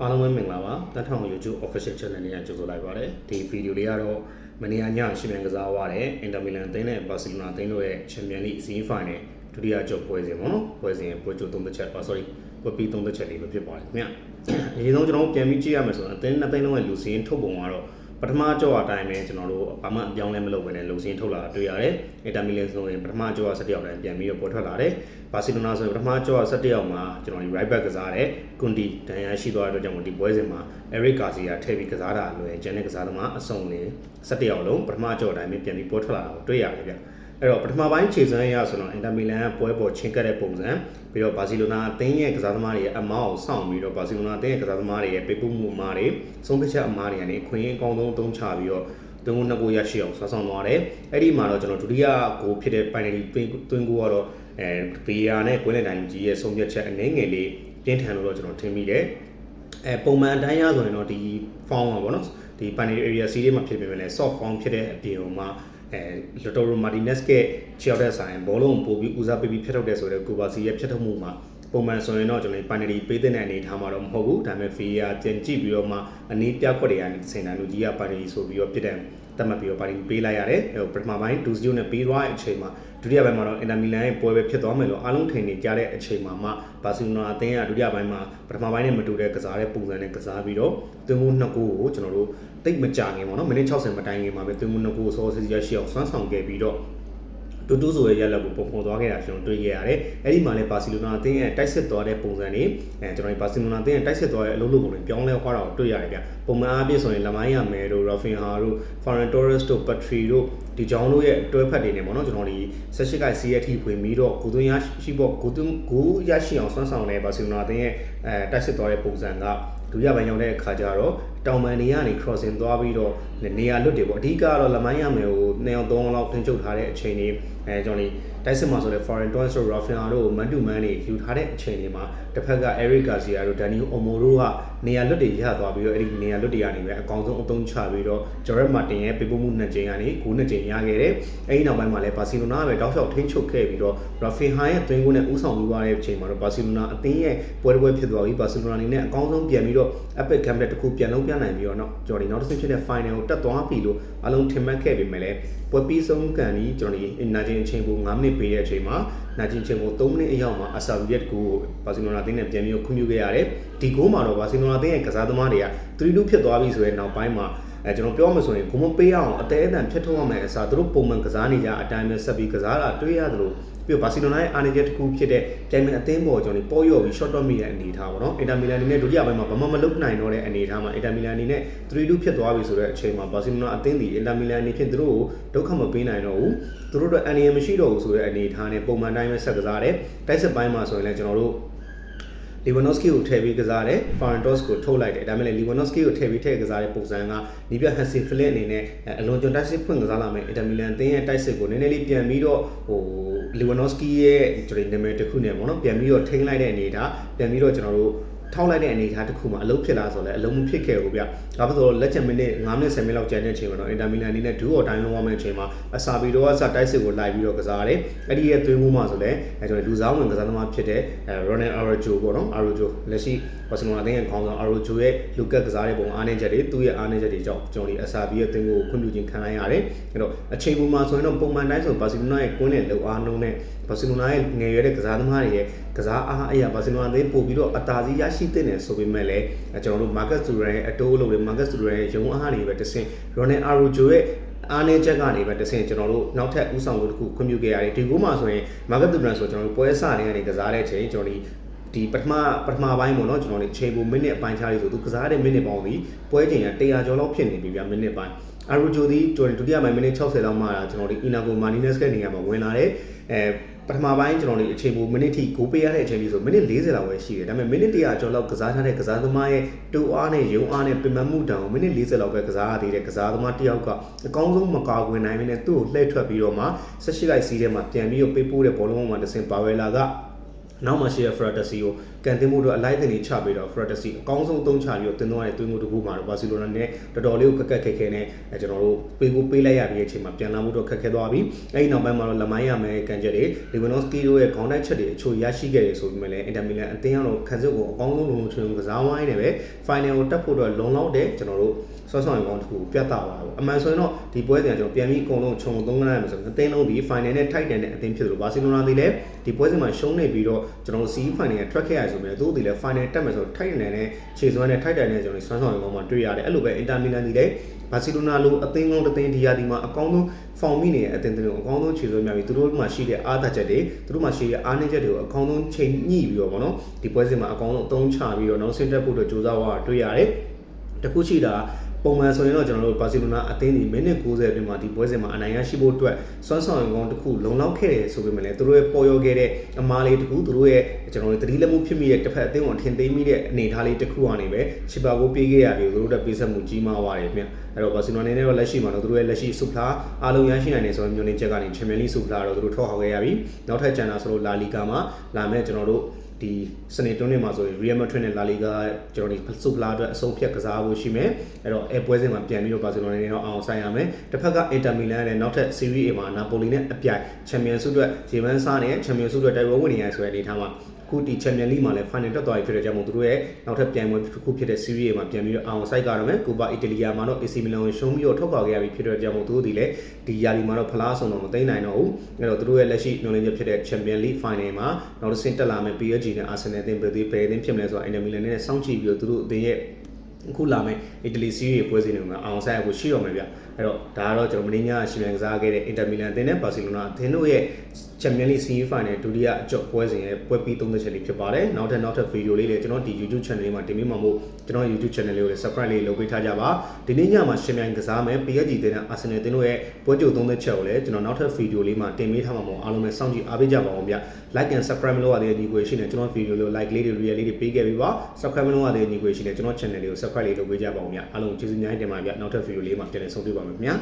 အားလုံးပဲမင်္ဂလာပါတထောင် YouTube official channel နဲ့ကြိုဆိုလိုက်ပါတယ်ဒီဗီဒီယိုလေးကတော့မနေ့ကညရှင်မြန်ကစားသွားတဲ့အင်တာမီလန်အသင်းနဲ့ဘာစီလိုနာအသင်းတို့ရဲ့ချန်ပီယံလိအစည်းအဖိုင်နဲ့ဒုတိယချုပ်ပွဲစဉ်ပေါ့နော်ပွဲစဉ်ပွဲချုပ်သုံးသက်ချက်ပါ sorry ပွဲပြီးသုံးသက်ချက်လေးပဲဖြစ်ပါတယ်ခင်ဗျအရင်ဆုံးကျွန်တော်တို့ပြန်ပြီးကြည့်ရမယ်ဆိုရင်အသင်းနှစ်သိန်းလုံးရဲ့လူစင်းထုတ်ပုံကတော့ ပထမကြောအတိုင်းပဲကျွန်တော်တို့ဘာမှအပြောင်းလဲမလုပ်ဘဲနဲ့လုံစင်းထုတ်လာတာတွေ့ရတယ်။အင်တာမီလန်ဆိုရင်ပထမကြော17ယောက်တိုင်းပြန်ပြီးတော့ပေါ်ထွက်လာတယ်။ဘာစီလိုနာဆိုရင်ပထမကြော17ယောက်မှာကျွန်တော်ဒီ right back ကစားတယ်။ကွန်တီဒန်ယာရှိသွားတဲ့အတွက်ကြောင့်ဒီပွဲစဉ်မှာ Eric Garcia ထည့်ပြီးကစားတာလွယ်ကျန်တဲ့ကစားသမားအစုံလေး17ယောက်လုံးပထမကြောအတိုင်းပဲပြန်ပြီးပေါ်ထွက်လာတာကိုတွေ့ရတယ်ဗျ။ အဲ့တော့ပထမပိုင်းခြေစမ်းရဆိုတော့အင်တာမီလန်ကပွဲပေါ်ချင်းကပ်တဲ့ပုံစံပြီးတော့ဘာစီလိုနာအသင်းရဲ့ကစားသမားတွေရဲ့အမောက်ကိုစောင့်ပြီးတော့ဘာစီလိုနာအသင်းရဲ့ကစားသမားတွေရဲ့ပေးပို့မှုအမားတွေဆုံးဖြတ်ချက်အမားတွေကနေခွင့်အကောင်းဆုံးအသုံးချပြီးတော့သွင်းကိုနှစ်ကိုရရှိအောင်ဆွမ်းဆောင်သွားတယ်အဲ့ဒီမှာတော့ကျွန်တော်ဒုတိယကိုဖြစ်တဲ့ penalty သွင်းကိုကတော့အဲ VR နဲ့ကွင်းလက်တိုင်းကြီးရဲ့ဆုံးဖြတ်ချက်အနေငယ်လေးပြင်းထန်လို့တော့ကျွန်တော်ထင်မိတယ်အဲပုံမှန်အတိုင်းရဆိုရင်တော့ဒီ form ပါဗောနော်ဒီ penalty area series မှာဖြစ်ပေမဲ့လည်း soft form ဖြစ်တဲ့အပြင်မှာ အဲလတိုရိုမာတီနက်စ်ကချီရောက်တဲ့ဆိုင်ဘောလုံးပို့ပြီးဦးစားပေးပြီးဖျက်ထုတ်တယ်ဆိုတော့ကိုဘာစီရဲ့ဖျက်ထုတ်မှုမှာ ပုံမှန်ဆိုရင်တော့ကျွန်တော် penalty ပေးတဲ့အနေထားမှာတော့မဟုတ်ဘူးဒါပေမဲ့ VAR ကြင်ကြည့်ပြီးတော့မှအနည်းပြကွက်တွေကနေစင်တန်လူကြီးက penalty ဆိုပြီးတော့ပြစ်တယ်တတ်မှတ်ပြီးတော့ penalty ပေးလိုက်ရတယ်အဲပထမပိုင်း2-0နဲ့ပေးသွားတဲ့အချိန်မှာဒုတိယပိုင်းမှာတော့ Inter Milan ရဲ့ပွဲပဲဖြစ်သွားမယ်လို့အားလုံးထင်နေကြတဲ့အချိန်မှာမှဘာစီလိုနာအသင်းကဒုတိယပိုင်းမှာပထမပိုင်းနဲ့မတူတဲ့ကစားတဲ့ပုံစံနဲ့ကစားပြီးတော့သွင်းမှုနှစ်ခုကိုကျွန်တော်တို့တိတ်မကြခင်ပေါ့နော်မိနစ်60မတိုင်ခင်မှာပဲသွင်းမှုနှစ်ခုကိုစောစောစီးရရှိအောင်ဆွမ်းဆောင်ခဲ့ပြီးတော့ တူတူဆိုရဲ့ရက်လက်ကိုပုံဖော်သွားခဲ့တာကျွန်တော်တွေ့ခဲ့ရတယ်။အဲ့ဒီမှာလည်းဘာစီလိုနာအသင်းရဲ့တိုက်စစ်သွားတဲ့ပုံစံတွေအဲကျွန်တော်ဒီဘာစီလိုနာအသင်းရဲ့တိုက်စစ်သွားတဲ့အလုပ်လုပ်ပုံတွေပြောင်းလဲသွားတာကိုတွေ့ရတယ်ဗျ။ပုံမှန်အားဖြင့်ဆိုရင်လမိုင်းရမယ်တို့ Rafinha တို့ Ferran Torres တို့ Patri တို့ဒီကြောင်းတို့ရဲ့တွဲဖက်တွေနေပေါ့နော်ကျွန်တော်ဒီ18ကိုက် CFT ဝင်ပြီးတော့ကိုသွင်းရရှိဖို့ကိုသွင်းကိုရရှိအောင်ဆွမ်းဆောင်တဲ့ဘာစီလိုနာအသင်းရဲ့အဲတိုက်စစ်သွားတဲ့ပုံစံကဒုတိယပိုင်းရောက်တဲ့အခါကျတော့တောင်ပန်နေကနေ crossing သွားပြီးတော့နေရာလွတ်တွေပေါ့အဓိကတော့လမိုင်းရမယ်ကိုနှစ်ယောက်သုံးယောက်လောက်ထင်ချုပ်ထားတဲ့အချိန်တွေ အဲကျွန်တော်ဒီတိုက်စစ်မှာဆိုလဲ foreign toys တို့ Rafinha တို့ man to man တွေယူထားတဲ့အချိန်တွေမှာတစ်ဖက်က Eric Garcia တို့ Dani Olmo တို့ကနေရာလွတ်တွေရသွားပြီးတော့အဲ့ဒီနေရာလွတ်တွေကနေပဲအကောင်ဆုံးအသုံးချပြီးတော့ Jared Martin ရဲ့ပေးပို့မှုနှစ်ကြိမ်ကနေ9နှစ်ကြိမ်ရခဲ့တယ်အဲ့ဒီနောက်ပိုင်းမှာလဲ Barcelona ပဲတောက်လျှောက်ထိန်းချုပ်ခဲ့ပြီးတော့ Rafinha ရဲ့သွင်းကိုနဲ့ဦးဆောင်ပြီးသွားတဲ့အချိန်မှာတော့ Barcelona အသင်းရဲ့ပွဲတစ်ပွဲဖြစ်သွားပြီး Barcelona အနေနဲ့အကောင်းဆုံးပြန်ပြီးတော့ epic comeback တစ်ခုပြန်လုံးပြနိုင်ပြီးတော့เนาะကျွန်တော်ဒီနောက်တစ်ဆင့်ဖြစ်တဲ့ final ကိုတက်သွားပြီလို့အလုံးထင်မှတ်ခဲ့ပေမဲ့လည်းပွဲပြီးဆုံးကန်ဒီကျွန်တော်ဒီနာကျ င်အချိန်ကို9မိနစ်ပေးတဲ့အချိန်မှာနာကျင်ချိန်ကို3မိနစ်အရောက်မှာအဆာဗီယက်ကိုဘာစီလိုနာအသင်းနဲ့ပြန်ပြီးခွင့်ပြုခဲ့ရတယ်ဒီဂိုးမှာတော့ဘာစီလိုနာအသင်းရဲ့ကစားသမားတွေက3-2ဖြစ်သွားပြီဆိုတဲ့နောက်ပိုင်းမှာ အဲကျွန်တော်ပြောမှဆိုရင်ကိုမပေးအောင်အသေးအတန်ဖြစ်ထုတ်ရမယ်အစားသူတို့ပုံမှန်ကစားနေကြအတိုင်းပဲဆက်ပြီးကစားတာတွေ့ရတယ်လို့ပြီးတော့ဘာစီလိုနာရဲ့အာနေချက်တစ်ခုဖြစ်တဲ့ပြိုင်မအသင်းပေါ်ကျွန်တော်ပေါ်ရော့ပြီး short top မိတဲ့အနေအထားပေါ့နော်အင်တာမီလန်အနေနဲ့ဒုတိယပိုင်းမှာဘာမှမလုပ်နိုင်တော့တဲ့အနေအထားမှာအင်တာမီလန်အနေနဲ့3-2ဖြစ်သွားပြီဆိုတဲ့အချိန်မှာဘာစီလိုနာအသင်းဒီအင်တာမီလန်အနေဖြင့်သူတို့ကိုဒုက္ခမပေးနိုင်တော့ဘူးသူတို့တော့အန်ရီယမရှိတော့ဘူးဆိုတဲ့အနေအထားနဲ့ပုံမှန်တိုင်းပဲဆက်ကစားတယ်တိုက်စစ်ပိုင်းမှာဆိုရင်လည်းကျွန်တော်တို့ လီဝနိုစကီကိုထည့်ပြီးကစားတယ်ဖာရန်တော့စ်ကိုထုတ်လိုက်တယ်ဒါပေမဲ့လီဝနိုစကီကိုထည့်ပြီးထည့်ကစားတဲ့ပုံစံကနီးပြဟန်စီဖလစ်အနေနဲ့အလွန်ကျွံတိုက်စစ်ဖွင့်ကစားလာမယ်အင်တာမီလန်အသင်းရဲ့တိုက်စစ်ကိုနည်းနည်းလေးပြန်ပြီးတော့ဟိုလီဝနိုစကီရဲ့ကျွန်တော်နာမည်တစ်ခုနဲ့ပေါ့နော်ပြန်ပြီးတော့ထိန်းလိုက်တဲ့အနေထားပြန်ပြီးတော့ကျွန်တော်တို့ ထောက်လိုက်တဲ့အနေအထားတစ်ခုမှာအလုံးဖြစ်လာဆိုလဲအလုံးမဖြစ်ခဲ့ဘူးဗျ။ဒါဖြစ်လို့လက်ချက်မိနစ်9မိနစ်10မိနစ်လောက်ကျန်တဲ့အချိန်မှာတော့အင်တာမီလန်အနေနဲ့ဒူးအော်တိုင်းလုံးဝမဲ့အချိန်မှာအစာဘီတော့ကစတိုက်စစ်ကိုလိုက်ပြီးတော့ကစားတယ်။အဲ့ဒီရဲ့သွင်းမှုမှာဆိုလဲအဲကျွန်တော်လူစားဝင်ကစားသမားဖြစ်တဲ့အဲရိုနယ်အာရိုဂျိုပေါ့နော်အာရိုဂျိုလက်ရှိဘာစီလိုနာအသင်းရဲ့ခေါင်းဆောင်အာရိုဂျိုရဲ့လူကက်ကစားတဲ့ပုံအားနည်းချက်တွေသူ့ရဲ့အားနည်းချက်တွေကြောင့်ကျွန်တော်ဒီအစာဘီရဲ့သွင်းကိုခွင့်ပြုခြင်းခံလိုက်ရတယ်။အဲ့တော့အချိန်ပုံမှာဆိုရင်တော့ပုံမှန်တိုင်းဆိုဘာစီလိုနာရဲ့ကွင်းနဲ့လုံအားနှုံးနဲ့ဘာစီလိုနာရဲ့ငယ်ရွယ်တဲ့ကစားသမားတွေရဲ့ကစားအားအရာဘာစီလိုနာအသင်းပို့ပြီးတော့အသာစီးရရှိတဲ့နယ်ဆိုပေမဲ့လည်းကျွန်တော်တို့ Marcus Thuram ရဲ့အတိုးလို့တွေ Marcus Thuram ရဲ့ရုံအားတွေပဲတဆင့် Ronald Araujo ရဲ့အားနည်းချက်ကနေပဲတဆင့်ကျွန်တော်တို့နောက်ထပ်ဥဆောင်လို့တခုခွင့်ပြုခဲ့ရတယ်ဒီကိုမှဆိုရင် Marcus Thuram ဆိုကျွန်တော်တို့ပွဲစနေကနေကစားတဲ့အချိန်ကျွန်တော်ဒီ ဒီပထမပထမပိုင်းပေါ့နော်ကျွန်တော်တို့အချိန်ပုံမိနစ်အပိုင်းခြားလေးဆိုသူကစားတဲ့မိနစ်ပေါင်းပြီးပွဲချိန်က100ကျော်လောက်ဖြစ်နေပြီဗျာမိနစ်ပိုင်းအာရူဂျိုဒီကျွန်တော်ဒုတိယပိုင်းမိနစ်60လောက်မှကျွန်တော်ဒီအီနာကိုမာနီနက်စ်ရဲ့နေရာမှာဝင်လာတယ်အဲပထမပိုင်းကျွန်တော်တို့အချိန်ပိုမိနစ်ထိဂိုးပေးရတဲ့အချိန်ကြီးဆိုမိနစ်40လောက်ပဲရှိတယ်ဒါပေမဲ့မိနစ်100ကျော်လောက်ကစားထားတဲ့ကစားသမားရဲ့တူအားနဲ့ယုံအားနဲ့ပင်ပန်းမှုတောင်မိနစ်40လောက်ပဲကစားရသေးတယ်ကစားသမားတယောက်ကအကောင်းဆုံးမကာကွယ်နိုင်မင်းနဲ့သူ့ကိုလှည့်ထွက်ပြီးတော့မှ18လိုက်စီးထဲမှာပြန်ပြီးတော့ပေးပိုးတဲ့ဘောလုံးပေါ်မှာတဆင်ပါဝဲလာက နောက်မှရှိတဲ့ Fratersi ကိုကန်တင်မှုတော့အလိုက်တင်လေးချပြီးတော့ Frattesi အကောင်းဆုံးအသုံးချပြီးတော့တင်သွားတဲ့တွင်းမှုတစ်ခုမှာတော့ Barcelona နဲ့တော်တော်လေးကိုခက်ခက်ခဲခဲနဲ့အဲကျွန်တော်တို့ပေးကိုပေးလိုက်ရပြီးတဲ့အချိန်မှာပြန်လာမှုတော့ခက်ခဲသွားပြီအဲဒီနောက်ပိုင်းမှာတော့လမိုင်းရမယ်ကန်ချက်တွေ Lewandowski တို့ရဲ့ခေါင်းတိုက်ချက်တွေအချို့ရရှိခဲ့တယ်ဆိုပေမဲ့လည်း Inter Milan အသင်းကတော့ခန်းစစ်ကိုအကောင်းဆုံးလုံးလုံးချွင်ကစားဝိုင်းနေပဲ final ကိုတက်ဖို့တော့လုံလောက်တဲ့ကျွန်တော်တို့ဆော့ဆော့ရင်ကောင်းတစ်ခုပြတ်တာပါဘူးအမှန်ဆိုရင်တော့ ဒီပွဲစဉ်ကကျွန်တော်ပြန်ပြီးအကုန်လုံးခြုံသုံးခန်းရမယ်ဆိုတော့အသင်းလုံးဒီ final နဲ့ tight တယ်နဲ့အသင်းဖြစ်လို့ဘာစီလိုနာဒီလည်းဒီပွဲစဉ်မှာရှုံးနေပြီးတော့ကျွန်တော်တို့ CE final က track ခဲ့ရဆိုပေမဲ့သူတို့ဒီလည်း final တက်မယ်ဆိုတော့ tight တယ်နဲ့ခြေစွမ်းနဲ့ tight တယ်နဲ့ကျွန်တော်တို့ဆွမ်းဆောင်ရင်ကောင်းမှတွေ့ရတယ်အဲ့လိုပဲ Inter Milan ဒီလည်းဘာစီလိုနာလိုအသင်းကောင်းတစ်သင်းဒီယာဒီမှာအကောင်းဆုံး form မိနေတဲ့အသင်းတွေကိုအကောင်းဆုံးခြေစွမ်းများပြီးသူတို့မှာရှိတဲ့အားသာချက်တွေသူတို့မှာရှိတဲ့အားနည်းချက်တွေကိုအကောင်းဆုံးချိန်ညှိပြီးတော့ဗောနော်ဒီပွဲစဉ်မှာအကောင်းဆုံးအသုံးချပြီးတော့နောက်ဆင်းတက်ဖို့အတွက်ကြိုးစားသွားတာတွေ့ရတယ်တခုရှိတာ ပုံမှန်ဆိုရင်တော့ကျွန်တော်တို့ဘာစီလိုနာအသင်းဒီမိနစ်90အတွင်းမှာဒီပွဲစဉ်မှာအနိုင်ရရှိဖို့အတွက်စွမ်းဆောင်ရင်ကောင်းတစ်ခုလုံလောက်ခဲ့တယ်ဆိုပေမဲ့လည်းသူတို့ရဲ့ပေါ်ရောခဲ့တဲ့အမားလေးတစ်ခုသူတို့ရဲ့ကျွန်တော်တို့သတိလက်မှုဖြစ်မိတဲ့တစ်ဖက်အသင်းကိုထင်သိမ်းမိတဲ့အနေအထားလေးတစ်ခုကနေပဲချီပါကိုပြေးခဲ့ရတယ်သူတို့တက်ပေးဆက်မှုကြီးမားသွားတယ်ဗျအဲ့တော့ဘာစီလိုနာနဲ့တော့လက်ရှိမှာတော့သူတို့ရဲ့လက်ရှိဆူဖလာအားလုံးရရှိနိုင်တယ်ဆိုတော့မျိုးနေချက်ကနေချန်ပီယံလိဆူဖလာတော့သူတို့ထောက်ဟောက်ခဲ့ရပြီနောက်ထပ်ကျန်တာဆိုလို့လာလီဂါမှာလာမဲ့ကျွန်တော်တို့ ဒီစနေတွန်းနေမှာဆိုရင် Real Madrid နဲ့ La Liga ကျွန်တော်ဒီဆူဖလာအတွက်အဆုံးဖြတ်ကစားဖို့ရှိမယ်အဲ့တော့အဲပွဲစဉ်မှာပြန်ပြီးတော့ဘာစီလိုနာနဲ့တော့အောင်ဆိုင်ရမယ်တစ်ဖက်က Inter Milan နဲ့နောက်ထပ် Serie A မှာ Napoli နဲ့အပြိုင် Champions ဆုအတွက်ဂျေမန်ဆာနဲ့ Champions ဆုအတွက်တိုက်ပွဲဝင်နေရဆိုတဲ့အနေထားမှာ ခုဒီ Champions League မှာလည်း final တက်သွားပြီဖြစ်တဲ့ကြောင့်မို့သူတို့ရဲ့နောက်ထပ်ပြိုင်ပွဲတစ်ခုဖြစ်တဲ့ Serie A မှာပြန်ပြီးတော့အောင်ဆိုင်ကြရမယ်။ Copa Italia မှာတော့ AC Milan ကိုရှုံးပြီးတော့ထုတ်ခွာခဲ့ရပြီဖြစ်တဲ့ကြောင့်မို့သူတို့ဒီလည်းဒီယာလီမှာတော့ဖလားဆုံးတော့မသိနိုင်တော့ဘူး။အဲ့တော့သူတို့ရဲ့လက်ရှိညွှန်လင်းချက်ဖြစ်တဲ့ Champions League final မှာနောက်တစ်ဆင့်တက်လာမယ် PSG နဲ့ Arsenal အသင်းပဲဒီပဲအသင်းဖြစ်မလဲဆိုတာ Inter Milan နဲ့စောင့်ကြည့်ပြီးတော့သူတို့အသင်းရဲ့ အခုလာမယ့်အီတလီစီးရီးပွဲစဉ်တွေမှာအောင်ဆိုင်ရဖို့ရှိတော့မယ်ဗျအဲ့တော့ဒါကတော့ကျွန်တော်မင်းညာရှင်မြန်ကစားခဲ့တဲ့ Inter Milan အသင်းနဲ့ဘာစီလိုနာအသင်းတို့ရဲ့ Champions League semi final ဒုတိယအကျော့ပွဲစဉ်ရဲ့ပွဲပြီးသုံးသက်ချက်လေးဖြစ်ပါတယ်နောက်ထပ်နောက်ထပ်ဗီဒီယိုလေးလည်းကျွန်တော်ဒီ YouTube channel လေးမှာတင်ပေးမှာမို့ကျွန်တော် YouTube channel လေးကိုလည်း subscribe လေးလုပ်ပေးထားကြပါဒီနေ့ညမှာရှင်မြန်ကစားမယ် PSG အသင်းနဲ့ Arsenal အသင်းတို့ရဲ့ပွဲကြိုသုံးသက်ချက်ကိုလည်းကျွန်တော်နောက်ထပ်ဗီဒီယိုလေးမှာတင်ပေးထားမှာမို့အားလုံးပဲစောင့်ကြည့်အားပေးကြပါအောင်ဗျ like and subscribe မလုပ်ရသေးတဲ့ညီကိုရှိနေကျွန်တော်ဗီဒီယိုလေး like လေးတွေ real လေးတွေပေးခဲ့ပြီးပါ subscribe မလုပ်ရသေးတဲ့ညီကိုရှိနေကျွန်တော် channel လေးကို subscribe လေးလုပ်ပေးကြပါအောင်ဗျအားလုံးကျေးဇူးအများကြီးတင်ပါတယ်ဗျနောက်ထပ်ဗီဒီယိုလေးမှာပြန်လည်ဆုံတွေ့ပါမယ်ခင်ဗျာ